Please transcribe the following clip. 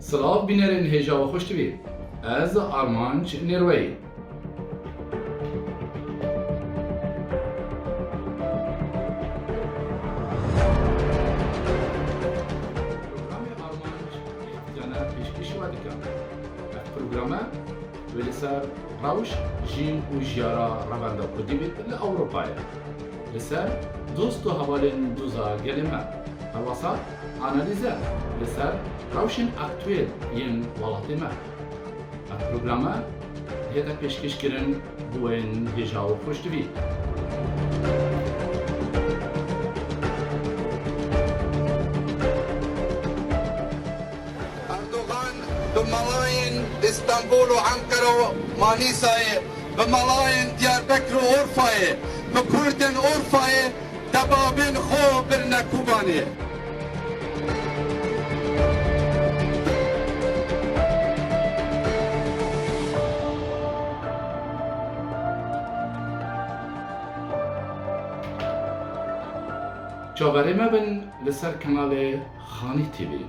Slav binerin heja ve hoş dibi. Ez Armanç Nirvey. Programı Armanç ihtiyana peşkeş vadika. Ev programı ve ser rawş jin u jara ravanda kudibit li. Liser dost. Havasa тавассат анализа рисар равшин актуел ин волатима аз программа ҳеда пешкеш кирин буен ҳижаву хуштувӣ İstanbul ve Ankara Manisa'yı ve Malayın Diyarbakır Urfa'yı ve Kürt'ün Urfa'yı tebabin diye. جاوره مبن لسر کانال خانی تیوی